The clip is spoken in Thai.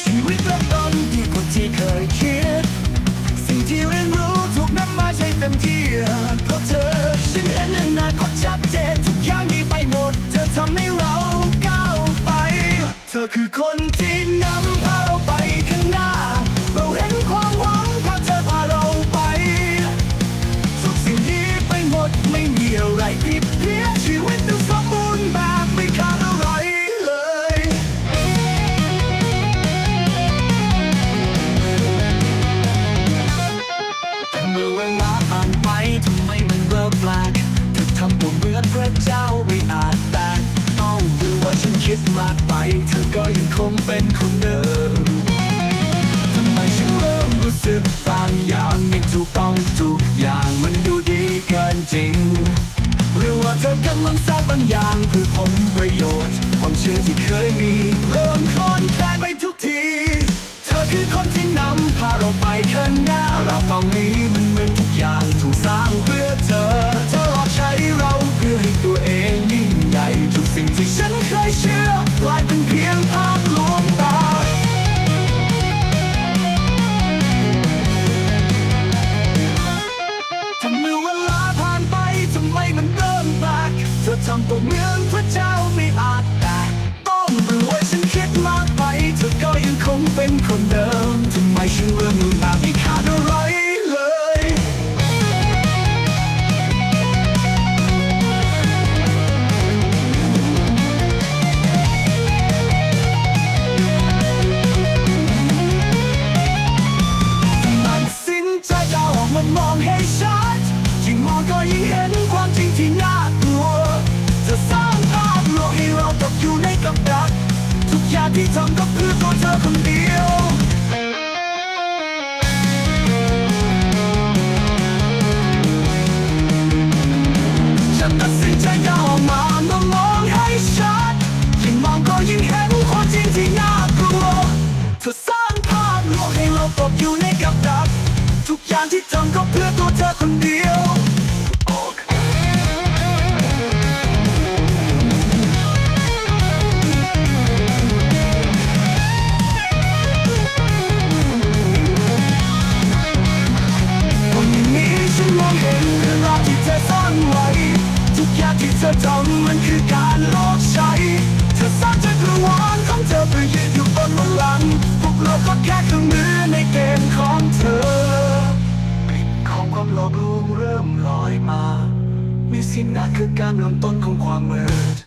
ชีวิตเริ่มต้นดีกว่าที่เคยคิด สิ่งที่เรียนรู้ ระเจ้าไม่อาจแตกต้องดูว่าฉันคิดมากไป เธอก็ยังคงเป็นคนเดิมทำไมฉันเริ่มรู้สึกบางอย่างไม่ถูกต้องทุกอย่างมันดูดีเกินจริง หรือว่าเธอกำลังสร้างบางอย่างเพื่อผลประโยชน์ ความเชื่อที่เคยมีเริ่มคลอนแคลนไปทุกที เธอคือคนที่นำพาเราไปข้างหน้าเราต้อนนี้มั พระเจ้าไม่อาจแตกต้องรว่าฉันคิดมากไปเธอก็ยังคงเป็นคนเดิม อยู่ในกับดัก ทุกอย่างที่ทำก็เพื่อตัวเธอคนเดียวฉันตัดสินใจจะอมมามามองให้ชัดยิ่งมองก็ยิ่งเห็นความจริงที่น่ากลัวเธอ งไว้ ทุกอย่างที่เธอทำมันคือการหลอกใช้ เธอสร้างจักรวาลของเธอเพื่อยืนอยู่บนบัลลังก์พวกเราก็แค่เครื่องมือในเกมของเธอปิดของความหลอกลวงเริ่มลอยมา มีสิ่งนั้นคือการเริ่มต้นของความมืด